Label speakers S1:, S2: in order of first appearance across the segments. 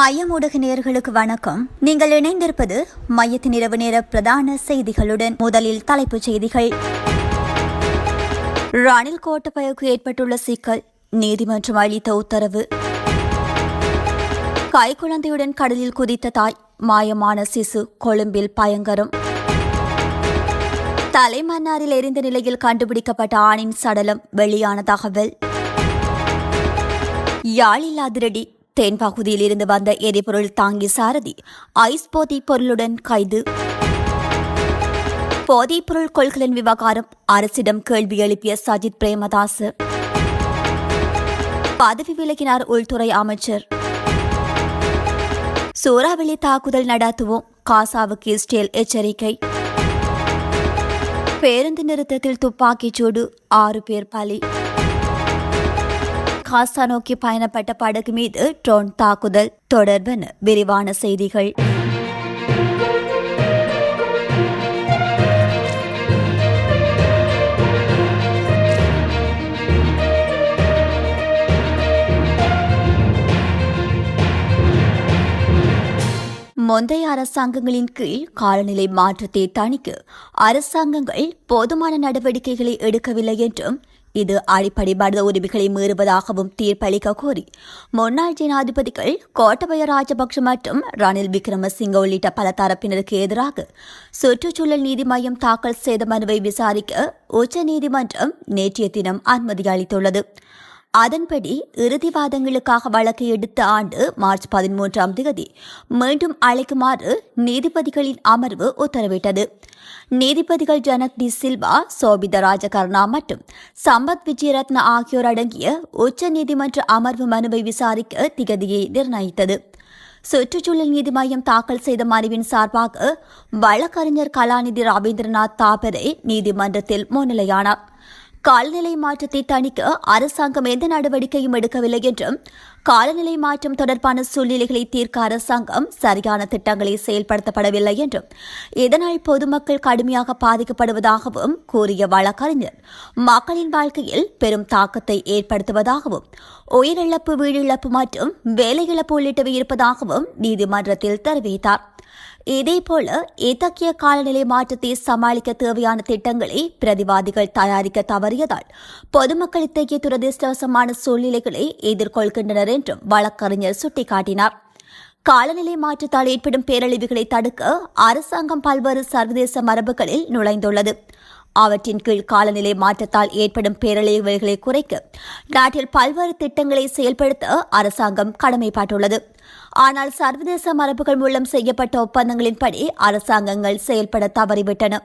S1: மையம் ஊடக வணக்கம். நீங்கள் இணைந்திருப்பது மையத்தின் இரவு நேர பிரதான செய்திகளுடன் முதலில் தலைப்புச் செய்திகள். ரணில் கோட்டபயக்கு ஏற்பட்டுள்ள சிக்கல் நீதிமன்றம் அளித்த உத்தரவு. கைக்குழந்தையுடன் கடலில் குதித்த தாய் மாயமான சிசு கொழும்பில் பயங்கரம். தலைமன்னாரில் எரிந்த நிலையில் கண்டுபிடிக்கப்பட்ட ஆணின் சடலம் வெளியான தகவல். யாழில் அதிரடி தென்பகுதியில் இருந்து வந்த எரிபொருள் தாங்கி சாரதி ஐஸ் போதைப் பொருளுடன் கைது. போதைப்பொருள் கொள்கலன் விவகாரம் அரசிடம் கேள்வி எழுப்பிய சஜித் பிரேமதாஸ் பதவி விலகினார் உள்துறை அமைச்சர். சூறாவளி தாக்குதல் நடாத்துவோம் காசாவுக்கு இஸ்ரேல் எச்சரிக்கை. பேருந்து நிறுத்தத்தில் துப்பாக்கிச் சூடு ஆறு பேர் பலி. காசா நோக்கி பயணப்பட்ட படகு மீது ட்ரோன் தாக்குதல். தொடர்பென விரிவான செய்திகள். முந்தைய அரசாங்கங்களின் கீழ் காலநிலை மாற்றத்தை தணிக்க அரசாங்கங்கள் போதுமான நடவடிக்கைகளை எடுக்கவில்லை என்றும் இது அடிப்படை மனித உரிமைகளை மீறுவதாகவும் தீர்ப்பளிக்க கோரி முன்னாள் ஜனாதிபதிகள் கோட்டபய ராஜபக்ஷ மற்றும் ரணில் விக்ரமசிங்க உள்ளிட்ட பல தரப்பினருக்கு எதிராக சுற்றுச்சூழல் நீதி மையம் தாக்கல் செய்த மனுவை விசாரிக்க உச்சநீதிமன்றம் நேற்றைய தினம் அனுமதி அளித்துள்ளது. அதன்படி இறுதிவாதங்களுக்காக வழக்கு எடுத்த ஆண்டு மார்ச் பதிமூன்றாம் தேதி மீண்டும் அழைக்குமாறு நீதிபதிகளின் அமர்வு உத்தரவிட்டது. நீதிபதிகள் ஜனக் டி சில்வா சோபித ராஜகர்ணா மற்றும் சம்பத் விஜயரத்ன ஆகியோர் அடங்கிய உச்ச நீதிமன்ற அமர்வு மனுவை விசாரிக்க திகதியை நிர்ணயித்தது. சுற்றுச்சூழல் நீதி மையம் தாக்கல் செய்த மனுவின் சார்பாக வழக்கறிஞர் கலாநிதி ரவீந்திரநாத் தாபரே நீதிமன்றத்தில் முன்னிலையானார். காலநிலை மாற்றத்தை தணிக்க அரசாங்கம் எந்த நடவடிக்கையும் எடுக்கவில்லை என்றும் காலநிலை மாற்றம் தொடர்பான சூழ்நிலைகளை தீர்க்க அரசாங்கம் சரியான திட்டங்களை செயல்படுத்தப்படவில்லை என்றும் இதனால் பொதுமக்கள் கடுமையாக பாதிக்கப்படுவதாகவும் கூறிய வழக்கறிஞர் மக்களின் வாழ்க்கையில் பெரும் தாக்கத்தை ஏற்படுத்துவதாகவும் உயிரிழப்பு வீடிழப்பு மற்றும் வேலை இழப்பு உள்ளிட்டவை இருப்பதாகவும் நீதிமன்றத்தில் தெரிவித்தார். இதேபோல இத்தகைய காலநிலை மாற்றத்தை சமாளிக்க தேவையான திட்டங்களை பிரதிவாதிகள் தயாரிக்க தவறியதால் பொதுமக்கள் இத்தகைய துரதிருஷ்டவசமான சூழ்நிலைகளை எதிர்கொள்கின்றனர் என்றும் வழக்கறிஞர் சுட்டிக்காட்டினார். காலநிலை மாற்றத்தால் ஏற்படும் பேரழிவுகளை தடுக்க அரசாங்கம் பல்வேறு சர்வதேச மரபுகளில் நுழைந்துள்ளது. அவற்றின் கீழ் காலநிலை மாற்றத்தால் ஏற்படும் பேரழிவுகளை குறைக்க நாட்டில் பல்வேறு திட்டங்களை செயல்படுத்த அரசாங்கம் கடமைப்பட்டுள்ளது. ஆனால் சர்வதேச மரபுகள் மூலம் செய்யப்பட்ட ஒப்பந்தங்களின்படி அரசாங்கங்கள் செயல்பட தவறிவிட்டன.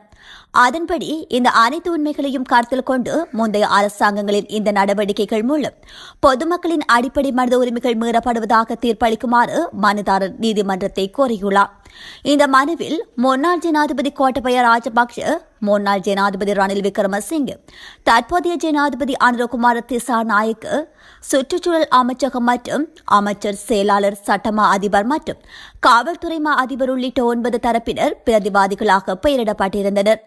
S1: அதன்படி இந்த அனைத்து உண்மைகளையும் கருத்தில் கொண்டு முந்தைய அரசாங்கங்களின் இந்த நடவடிக்கைகள் மூலம் பொதுமக்களின் அடிப்படை மனித உரிமைகள் மீறப்படுவதாக தீர்ப்பளிக்குமாறு மனுதாரர் நீதிமன்றத்தை கோரியுள்ளார். இந்த மனுவில் முன்னாள் ஜனாதிபதி கோட்டபய ராஜபக்ஷ முன்னாள் ஜனாதிபதி ரணில் விக்ரமசிங்கே. தற்போதைய ஜனாதிபதி அனுரகுமார திசா நாயக் சுற்றுச்சூழல் அமைச்சகம் மற்றும் அமைச்சர் செயலாளர் சட்டமா அதிபர் மற்றும் காவல்துறை மா அதிபர் உள்ளிட்ட ஒன்பது தரப்பினர் பிரதிவாதிகளாக பெயரிடப்பட்டிருந்தனர்.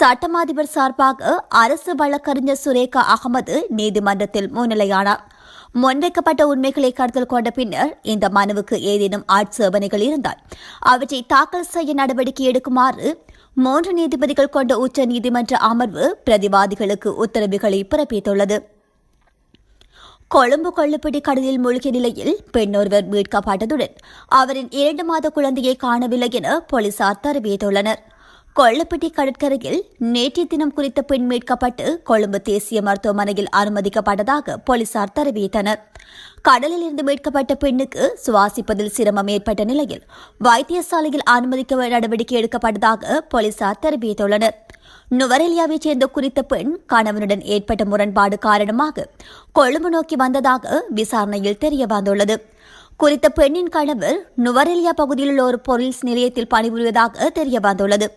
S1: சட்டமாதிபர் சார்பாக அரசு வழக்கறிஞர் சுரேகா அகமது நீதிமன்றத்தில் முன்னிலையானார். முன்வைக்கப்பட்ட உண்மைகளை கருத்தில் கொண்ட பின்னர் இந்த மனுவுக்கு ஏதேனும் ஆட்சேபனைகள் இருந்தால் அவற்றை தாக்கல் செய்ய நடவடிக்கை எடுக்குமாறு மூன்று நீதிபதிகள் கொண்ட உச்ச நீதிமன்ற அமர்வு பிரதிவாதிகளுக்கு உத்தரவுகளை பிறப்பித்துள்ளது. கொழும்பு கொள்ளுப்பிடி கடலில் மூழ்கிய நிலையில் பெண்ணொருவர் மீட்கப்பட்டதுடன் அவரின் இரண்டு மாத குழந்தையை காணவில்லை என போலீசார் தெரிவித்துள்ளனர். கொள்ளப்பட்டி கடற்கரையில் நேற்றைய தினம் குறித்த பெண் மீட்கப்பட்டு கொழும்பு தேசிய மருத்துவமனையில் அனுமதிக்கப்பட்டதாக போலீசார் தெரிவித்தனர். கடலில் இருந்து மீட்கப்பட்ட பெண்ணுக்கு சுவாசிப்பதில் சிரமம் ஏற்பட்ட நிலையில் வைத்தியசாலையில் அனுமதிக்க நடவடிக்கை எடுக்கப்பட்டதாக போலீசார் தெரிவித்துள்ளனர். நுவரெலியாவைச் சேர்ந்த குறித்த பெண் கணவனுடன் ஏற்பட்ட முரண்பாடு காரணமாக கொழும்பு நோக்கி வந்ததாக விசாரணையில் தெரிய வந்துள்ளது குறித்த பெண்ணின் கணவர் நுவரெலியா பகுதியில் உள்ள ஒரு பொருள்ஸ் நிலையத்தில் பணிபுரிவதாக தெரிய வந்துள்ளது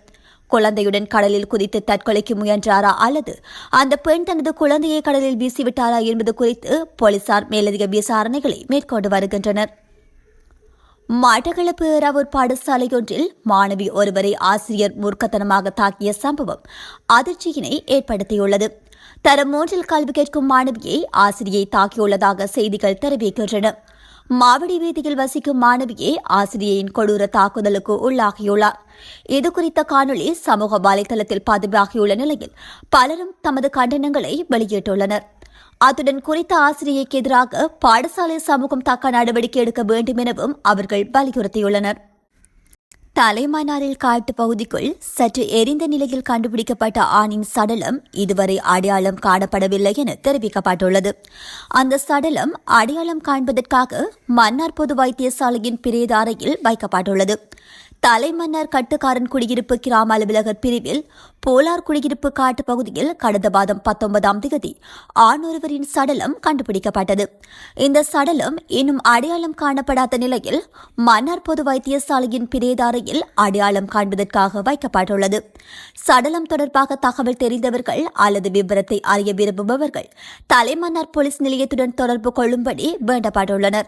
S1: குழந்தையுடன் கடலில் குதித்து தற்கொலைக்கு முயன்றாரா அல்லது அந்த பெண் தனது குழந்தையை கடலில் வீசிவிட்டாரா என்பது குறித்து போலீசார் மேலதிக விசாரணைகளை மேற்கொண்டு வருகின்றனர். மட்டக்களப்பு ஏறாவூர் பாடசாலையொன்றில் மாணவி ஒருவரை ஆசிரியர் மூர்க்கத்தனமாக தாக்கிய சம்பவம் அதிர்ச்சியினை ஏற்படுத்தியுள்ளது. தரம் மூன்றில் கல்வி கேட்கும் மாணவியை ஆசிரியை தாக்கியுள்ளதாக செய்திகள் தெரிவிக்கின்றன. மாவடி வீதியில் வசிக்கும் மாணவியை ஆசிரியையின் கொடூர தாக்குதலுக்கு உள்ளாகியுள்ளார். இது குறித்த காணொளி சமூக வலைதளத்தில் பதிவாகியுள்ள நிலையில் பலரும் தமது கண்டனங்களை வெளியிட்டுள்ளனர். அத்துடன் குறித்த ஆசிரியைக்கு எதிராக பாடசாலை சமூகம் தக்க நடவடிக்கை எடுக்க வேண்டும் எனவும் அவர்கள் வலியுறுத்தியுள்ளனர். தலைமன்னாரில் காட்டு பகுதிக்குள் சற்று எரிந்த நிலையில் கண்டுபிடிக்கப்பட்ட ஆணின் சடலம் இதுவரை அடையாளம் காணப்படவில்லை என தெரிவிக்கப்பட்டுள்ளது. அந்த சடலம் அடையாளம் காண்பதற்காக மன்னார் பொது வைத்தியசாலையின் பிரேத அறையில் வைக்கப்பட்டுள்ளது. தலைமன்னார் கட்டுக்காரன் குடியிருப்பு கிராம அலுவலகர் பிரிவில் போலார் குடியிருப்பு காட்டு பகுதியில் கடந்த மாதம் பத்தொன்பதாம் தேதி ஆணொருவரின் சடலம் கண்டுபிடிக்கப்பட்டது. இந்த சடலம் இன்னும் அடையாளம் காணப்படாத நிலையில் மன்னார் பொது வைத்தியசாலையின் பிரேதாரையில் அடையாளம் காண்பதற்காக வைக்கப்பட்டுள்ளது. சடலம் தொடர்பாக தகவல் தெரிந்தவர்கள் அல்லது விவரத்தை அறிய விரும்புபவர்கள் தலைமன்னார் போலீஸ் நிலையத்துடன் தொடர்பு கொள்ளும்படி வேண்டப்பட்டுள்ளனா்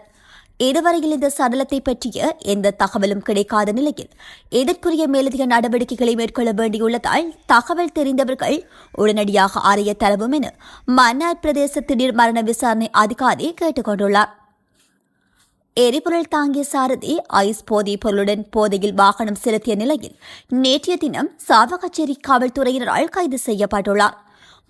S1: இதுவரையில் இந்த சடலத்தை பற்றிய எந்த தகவலும் கிடைக்காத நிலையில் இதற்குரிய மேலதிக நடவடிக்கைகளை மேற்கொள்ள வேண்டியுள்ளதால் தகவல் தெரிந்தவர்கள் உடனடியாக அறிய தரவும் என மன்னார் பிரதேச திடீர் மரண விசாரணை அதிகாரி கேட்டுக்கொண்டுள்ளார். எரிபொருள் தாங்கிய சாரதி ஐஸ் போதைப் பொருளுடன் போதையில் வாகனம் செலுத்திய நிலையில் நேற்றைய தினம் சாவகச்சேரி காவல்துறையினரால் கைது செய்யப்பட்டுள்ளார்.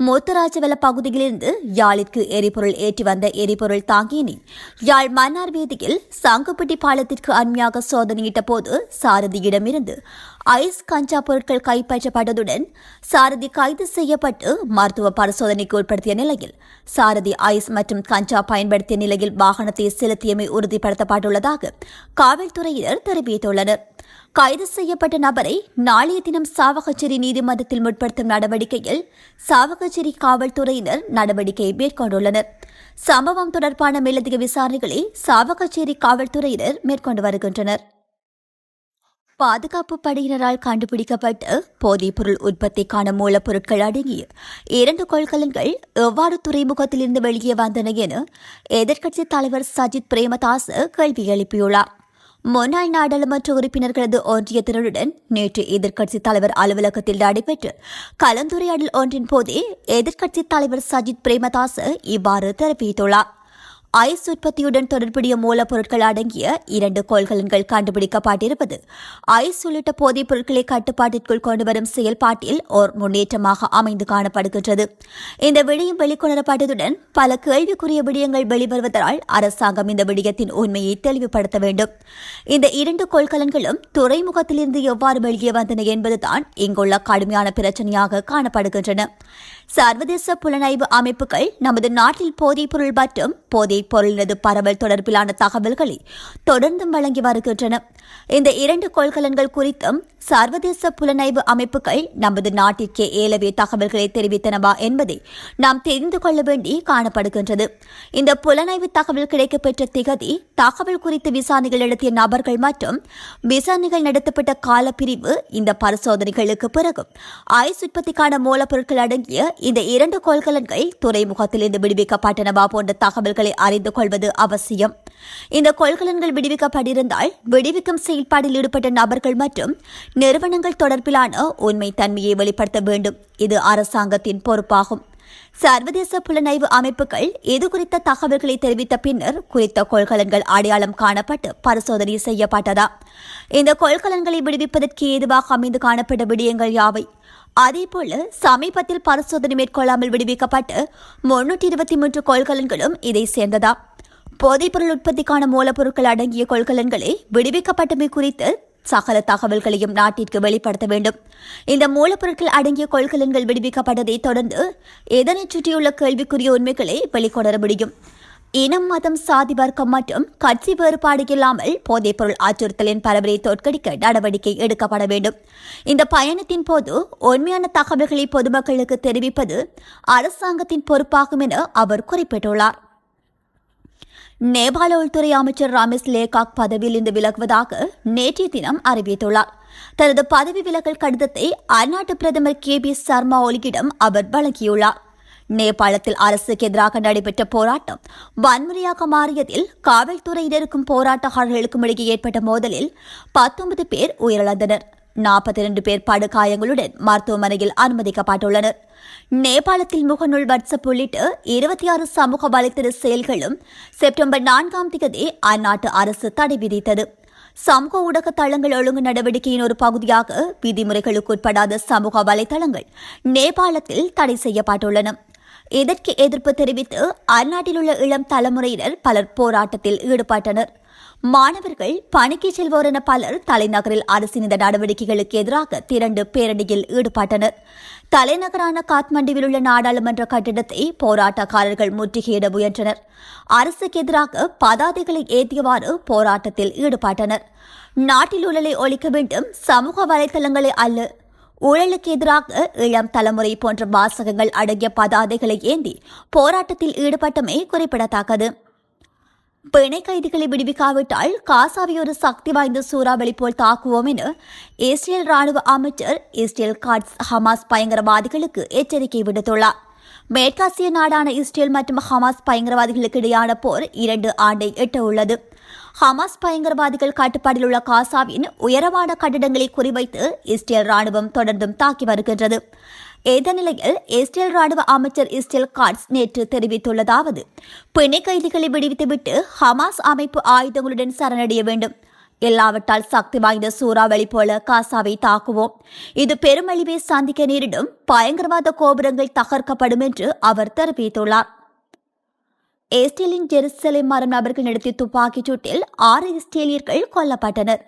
S1: முத்துராஜவல பகுதியிலிருந்து யாழிற்கு எரிபொருள் ஏற்றி வந்த எரிபொருள் தாங்கியினை யாழ் மன்னார் வீதியில் சங்குப்பட்டி பாலத்திற்கு அண்மையாக சோதனையிட்ட போது சாரதியிடமிருந்து ஐஸ் கஞ்சா பொருட்கள் கைப்பற்றப்பட்டதுடன் சாரதி கைது செய்யப்பட்டு மருத்துவ பரிசோதனைக்கு உட்படுத்திய நிலையில் சாரதி ஐஸ் மற்றும் கஞ்சா பயன்படுத்திய நிலையில் வாகனத்தை செலுத்தியமை உறுதிப்படுத்தப்பட்டுள்ளதாக காவல்துறையினர் தெரிவித்துள்ளனர். கைது செய்யப்பட்ட நபரை நாளைய தினம் சாவகச்சேரி நீதிமன்றத்தில் முற்படுத்தும் நடவடிக்கையில் சாவகச்சேரி காவல்துறையினர் நடவடிக்கை மேற்கொண்டுள்ளனர். சம்பவம் தொடர்பான மேலதிக விசாரணைகளை சாவகச்சேரி காவல்துறையினர் மேற்கொண்டு வருகின்றனர். பாதுகாப்பு படையினரால் கண்டுபிடிக்கப்பட்ட போதைப் பொருள் உற்பத்திக்கான மூலப்பொருட்கள் அடங்கிய இரண்டு கொள்கலன்கள் எவ்வாறு துறைமுகத்திலிருந்து வெளியே வந்தன என எதிர்க்கட்சித் தலைவர் சஜித் பிரேமதாஸ் கேள்வி எழுப்பியுள்ளார். முன்னாள் நாடாளுமன்ற உறுப்பினர்களது ஒன்றியத்தினருடன் நேற்று எதிர்க்கட்சித் தலைவர் அலுவலகத்தில் நடைபெற்ற கலந்துரையாடல் ஒன்றின் போதே எதிர்க்கட்சித் தலைவர் சஜித் பிரேமதாஸ் இவ்வாறு தெரிவித்துள்ளார். ஐஸ் உற்பத்தியுடன் தொடர்புடைய மூலப்பொருட்கள் அடங்கிய இரண்டு கொள்கலன்கள் கண்டுபிடிக்கப்பட்டிருப்பது. ஐஸ் உள்ளிட்ட போதைப் பொருட்களை கட்டுப்பாட்டிற்குள் கொண்டுவரும் செயல்பாட்டில் ஓர் முன்னேற்றமாக அமைந்து காணப்படுகின்றது. இந்த விடயம் வெளிக்கொணரப்பட்டதுடன் பல கேள்விக்குரிய விடயங்கள் வெளிவருவதால் அரசாங்கம் இந்த விடயத்தின் உண்மையை தெளிவுபடுத்த வேண்டும். இந்த இரண்டு கொள்கலன்களும் துறைமுகத்திலிருந்து எவ்வாறு வெளியே வந்தன என்பதுதான் இங்குள்ள கடுமையான பிரச்சனையாக காணப்படுகின்றன. சர்வதேச புலனாய்வு அமைப்புகள் நமது நாட்டில் போதைப்பொருள் மற்றும் போதைப் பொருளினது பரவல் தொடர்பிலான தகவல்களை தொடர்ந்தும் வழங்கி வருகின்றன. இந்த இரண்டு கொள்கலன்கள் குறித்தும் சர்வதேச புலனாய்வு அமைப்புகள் நமது நாட்டிற்கே ஏலவே தகவல்களை தெரிவித்தனவா என்பதை நாம் தெரிந்து கொள்ள வேண்டி காணப்படுகின்றது. இந்த புலனாய்வு தகவல் கிடைக்கப்பெற்ற திகதி தகவல் குறித்து விசாரணைகள் நடத்திய நபர்கள் மற்றும் விசாரணைகள் நடத்தப்பட்ட காலப்பிரிவு இந்த பரிசோதனைகளுக்கு பிறகும் ஐஸ் உற்பத்திக்கான மூலப்பொருட்கள் அடங்கிய இந்த இரண்டு கொள்கலன்கள் துறைமுகத்திலிருந்து விடுவிக்கப்பட்டனவா போன்ற தகவல்களை அறிந்து கொள்வது அவசியம். இந்த கொள்கலன்கள் விடுவிக்கப்பட்டிருந்தால் விடுவிக்கும் செயல்பாடில் ஈடுபட்ட நபர்கள் மற்றும் நிறுவனங்கள் தொடர்பிலான உண்மை தன்மையை வெளிப்படுத்த வேண்டும். இது அரசாங்கத்தின் பொறுப்பாகும். சர்வதேச புலனாய்வு அமைப்புகள் இது குறித்த தகவல்களை தெரிவித்த பின்னர் குறித்த கொள்கலன்கள் அடையாளம் காணப்பட்டு பரிசோதனை செய்யப்பட்டதா? இந்த கொள்கலன்களை விடுவிப்பதற்கு ஏதுவாக அமைந்து காணப்பட்ட விடயங்கள் யாவை? அதேபோல சமீபத்தில் பரிசோதனை மேற்கொள்ளாமல் விடுவிக்கப்பட்டு முன்னூற்றி இருபத்தி மூன்று கொள்கலன்களும் இதை சேர்ந்ததா? போதைப்பொருள் உற்பத்திக்கான மூலப்பொருட்கள் அடங்கிய கொள்கலன்களை விடுவிக்கப்பட்டமை குறித்து சகல தகவல்களையும் நாட்டிற்கு வெளிப்படுத்த வேண்டும். இந்த மூலப்பொருட்கள் அடங்கிய கொள்கலன்கள் விடுவிக்கப்பட்டதை தொடர்ந்து இதனை சுற்றியுள்ள கேள்விக்குரிய உண்மைகளை வெளிக்கொணர முடியும். இனம் மதம் சாதி வர்க்கம் மற்றும் கட்சி வேறுபாடு இல்லாமல் போதைப்பொருள் அச்சுறுத்தலின் பரவலை தோற்கடிக்க நடவடிக்கை எடுக்கப்பட வேண்டும். இந்த பயணத்தின் போது உண்மையான தகவல்களை பொதுமக்களுக்கு தெரிவிப்பது அரசாங்கத்தின் பொறுப்பாகும் என அவர் குறிப்பிட்டுள்ளார். நேபாள உள்துறை அமைச்சர் ராமேஷ் லேகாக் பதவியில் இருந்து விலகுவதாக நேற்றைய தினம் அறிவித்துள்ளார். தனது பதவி விலகல் கடிதத்தை அந்நாட்டு பிரதமர் கே பி சர்மா ஒலியிடம் அவர் வழங்கியுள்ளார். நேபாளத்தில் அரசுக்கு எதிராக நடைபெற்ற போராட்டம் வன்முறையாக மாறியதில் காவல்துறையினருக்கும் போராட்டக்காரர்களுக்கும் இடையே ஏற்பட்ட மோதலில் பத்தொன்பது பேர் உயிரிழந்தனர். நாற்பத்தி இரண்டு பேர் படுகாயங்களுடன் மருத்துவமனையில் அனுமதிக்கப்பட்டுள்ளனர். நேபாளத்தில் முகநூல் வாட்ஸ்அப் உள்ளிட்ட இருபத்தி ஆறு சமூக வலைத்தள செயல்களும் செப்டம்பர் நான்காம் தேதி அந்நாட்டு அரசு தடை விதித்தது. சமூக ஊடக தளங்கள் ஒழுங்கு நடவடிக்கையின் ஒரு பகுதியாக விதிமுறைகளுக்கு உட்படாத சமூக வலைதளங்கள் நேபாளத்தில் தடை செய்யப்பட்டுள்ளன. இதற்கு எதிர்ப்பு தெரிவித்து அந்நாட்டில் உள்ள இளம் தலைமுறையினர் பலர் போராட்டத்தில் ஈடுபட்டனர். மாணவர்கள் பணிக்கு செல்வோர் என பலர் தலைநகரில் அரசின் இந்த நடவடிக்கைகளுக்கு எதிராக திரண்டு பேரணியில் ஈடுபட்டனர். தலைநகரான காத்மண்டுவில் உள்ள நாடாளுமன்ற கட்டிடத்தை போராட்டக்காரர்கள் முற்றுகையிட முயன்றனர். அரசுக்கு எதிராக பதாதைகளை ஏற்றியவாறு போராட்டத்தில் ஈடுபட்டனர். நாட்டில் ஊழலை ஒழிக்க வேண்டும் சமூக வலைதளங்களை அல்ல ஊழலுக்கு எதிராக இளம் தலைமுறை போன்ற வாசகங்கள் அடங்கிய பதாதைகளை ஏந்தி போராட்டத்தில் ஈடுபட்டமை குறிப்பிடத்தக்கது. பிணை கைதிகளை விடுவிக்காவிட்டால் காசாவை ஒரு சக்தி வாய்ந்த சூறாவளி போல் தாக்குவோம் என இஸ்ரேல் ராணுவ அமைச்சர் இஸ்ரேல் காட்ஸ் ஹமாஸ் பயங்கரவாதிகளுக்கு எச்சரிக்கை விடுத்துள்ளார். மேற்காசிய நாடான இஸ்ரேல் மற்றும் ஹமாஸ் பயங்கரவாதிகளுக்கு இடையான போர் இரண்டு ஆண்டை எட்ட உள்ளது. ஹமாஸ் பயங்கரவாதிகள் கட்டுப்பாடில் உள்ள காசாவின் உயரமான கட்டிடங்களை குறிவைத்து இஸ்ரேல் ராணுவம் தொடர்ந்தும் தாக்கி வருகின்றது. இந்த நிலையில் இஸ்ரேல் ராணுவ அமைச்சர் இஸ்ரேல் காட்ஸ் நேற்று தெரிவித்துள்ளதாவது பிணை கைதிகளை விடுவித்துவிட்டு ஹமாஸ் அமைப்பு ஆயுதங்களுடன் சரணடைய வேண்டும். எல்லாவற்றால் சக்தி வாய்ந்த சூறாவளி போல காசாவை தாக்குவோம். இது பெருமழிவை சந்திக்க நேரிடும். பயங்கரவாத கோபுரங்கள் தகர்க்கப்படும் என்று அவர் தெரிவித்துள்ளார். இஸ்ரேலின் ஜெருசலேம் மரம் நபர்கள் நடத்திய துப்பாக்கிச் சூட்டில் ஆறு இஸ்ரேலியர்கள் கொல்லப்பட்டனர்.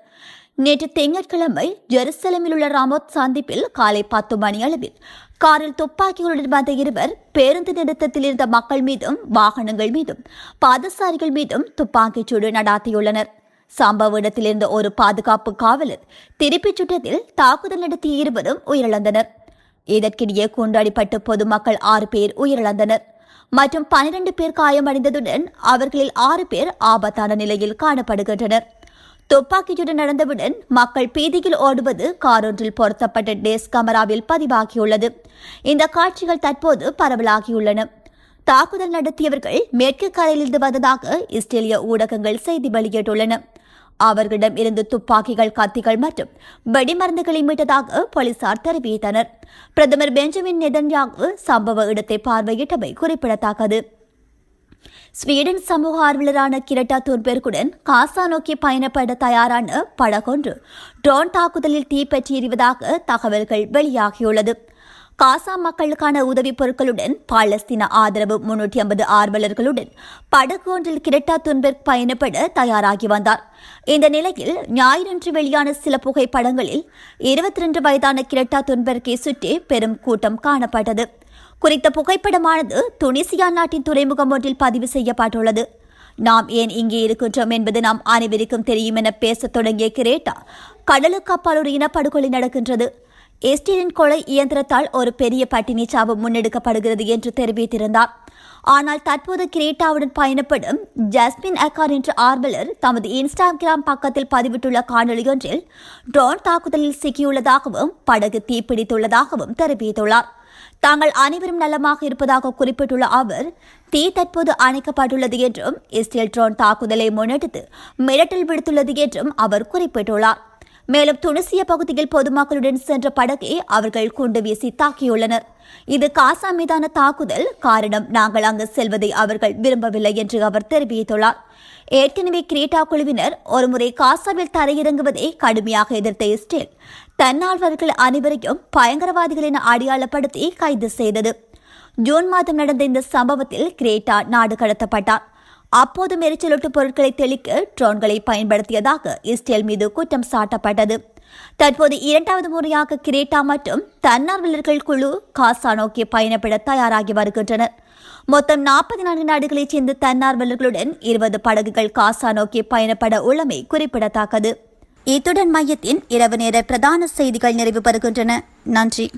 S1: நேற்று திங்கட்கிழமை ஜெருசலமில் உள்ள ராமோத் சந்திப்பில் காலை பத்து மணி அளவில் காரில் துப்பாக்கிகளுடன் வந்த இருவர் பேருந்து நிறுத்தத்தில் இருந்த மக்கள் மீதும் வாகனங்கள் மீதும் பாதசாரிகள் மீதும் துப்பாக்கிச் சூடு நடாத்தியுள்ளனர். சம்பவ இடத்தில் இருந்த ஒரு பாதுகாப்பு காவலர் திருப்பிச் சுட்டத்தில் தாக்குதல் நடத்திய இருவரும் உயிரிழந்தனர். இதற்கிடையே குண்டடிப்பட்டு பொதுமக்கள் ஆறு பேர் உயிரிழந்தனர். மற்றும் பனிரெண்டு பேர் காயமடைந்ததுடன் அவர்களில் ஆறு பேர் ஆபத்தான நிலையில் காணப்படுகின்றனர். துப்பாக்கிச்சுடன் நடந்தவுடன் மக்கள் பீதியில் ஓடுவது காரொன்றில் பொருத்தப்பட்ட டேஸ் கமராவில் பதிவாகியுள்ளது. இந்த காட்சிகள் தற்போது பரவலாகியுள்ளன. தாக்குதல் நடத்தியவர்கள் மேற்கு கரையிலிருந்து வந்ததாக இஸ்ரேலிய ஊடகங்கள் செய்தி வெளியிட்டுள்ளன. அவர்களிடம் இருந்து துப்பாக்கிகள் கத்திகள் மற்றும் வெடிமருந்துகளை மீட்டதாக போலீசார் தெரிவித்தனர். பிரதமர் பெஞ்சமின் நெதன்யாகு சம்பவ இடத்தை பார்வையிட்டமை குறிப்பிடத்தக்கது. ஸ்வீடன் சமூக ஆர்வலரான கிரட்டா துன்பெர்குடன் காசா நோக்கி பயணப்பட தயாரான படகொன்று ட்ரோன் தாக்குதலில் தீப்பற்றி எறிவதாக தகவல்கள் வெளியாகியுள்ளது. காசா மக்களுக்கான உதவிப் பொருட்களுடன் பாலஸ்தீன ஆதரவு முன்னூற்றி ஐம்பது ஆர்வலர்களுடன் படகு ஒன்றில் கிரெட்டா துன்பெர்க் பயணப்பட தயாராகி வந்தார். இந்த நிலையில் ஞாயிறன்று வெளியான சில புகைப்படங்களில் இருபத்தி ரெண்டு வயதான கிரெட்டா துன்பெர்க்கை சுற்றி பெரும் கூட்டம் காணப்பட்டது. குறித்த புகைப்படமானது துனிசியா நாட்டின் துறைமுகம் ஒன்றில் பதிவு செய்யப்பட்டுள்ளது. நாம் ஏன் இங்கே இருக்கின்றோம் என்பது நாம் அனைவருக்கும் தெரியும் என பேசத் தொடங்கிய கிரேட்டா கடலுக்கு அப்பால் ஒரு இனப்படுகொலை நடக்கின்றது. எஸ்டீலின் கொலை இயந்திரத்தால் ஒரு பெரிய பட்டினி சாவு முன்னெடுக்கப்படுகிறது என்று தெரிவித்திருந்தார். ஆனால் தற்போது கிரேட்டாவுடன் பயணப்படும் ஜஸ்மின் அக்கார் என்ற ஆர்வலர் தமது இன்ஸ்டாகிராம் பக்கத்தில் பதிவிட்டுள்ள காணொலியொன்றில் ட்ரோன் தாக்குதலில் சிக்கியுள்ளதாகவும் படகு தீப்பிடித்துள்ளதாகவும் தெரிவித்துள்ளார். தாங்கள் அனைவரும் நலமாக இருப்பதாக குறிப்பிட்டுள்ள அவர் தீ தற்போது அணைக்கப்பட்டுள்ளது என்றும் இஸ்ரேல் ட்ரோன் தாக்குதலை முன்னெடுத்து மிரட்டல் விடுத்துள்ளது என்றும் அவர் குறிப்பிட்டுள்ளார். மேலும் துனிசிய பகுதியில் பொதுமக்களுடன் சென்ற படகை அவர்கள் குண்டு வீசி தாக்கியுள்ளனர். இது காசா மீதான தாக்குதல். காரணம் நாங்கள் அங்கு செல்வதை அவர்கள் விரும்பவில்லை என்று அவர் தெரிவித்துள்ளார். ஏற்கனவே கிரேட்டா குழுவினர் ஒருமுறை காசாவில் தரையிறங்குவதை கடுமையாக எதிர்த்த இஸ்ரேல் தன்னார்வர்கள் அனைவரையும் பயங்கரவாதிகள் என அடையாளப்படுத்தி கைது செய்தது. ஜூன் மாதம் நடந்த இந்த சம்பவத்தில் கிரேட்டா நாடு கடத்தப்பட்டார். அப்போது எரிச்சலூட்டு பொருட்களை தெளிக்க ட்ரோன்களை பயன்படுத்தியதாக இஸ்ரேல் மீது குற்றம் சாட்டப்பட்டது. தற்போது இரண்டாவது முறையாக கிரேட்டா மற்றும் தன்னார்வலர்கள் குழு காசா நோக்கி பயணப்பட தயாராகி வருகின்றனர். மொத்தம் நாற்பத்தி நான்கு நாடுகளைச் சேர்ந்த தன்னார்வலர்களுடன் இருபது படகுகள் காசா நோக்கி பயணப்பட உள்ளமை குறிப்பிடத்தக்கது. இத்துடன் மையத்தின் இரவு நேர பிரதான செய்திகள் நிறைவு பெறுகின்றன. நன்றி.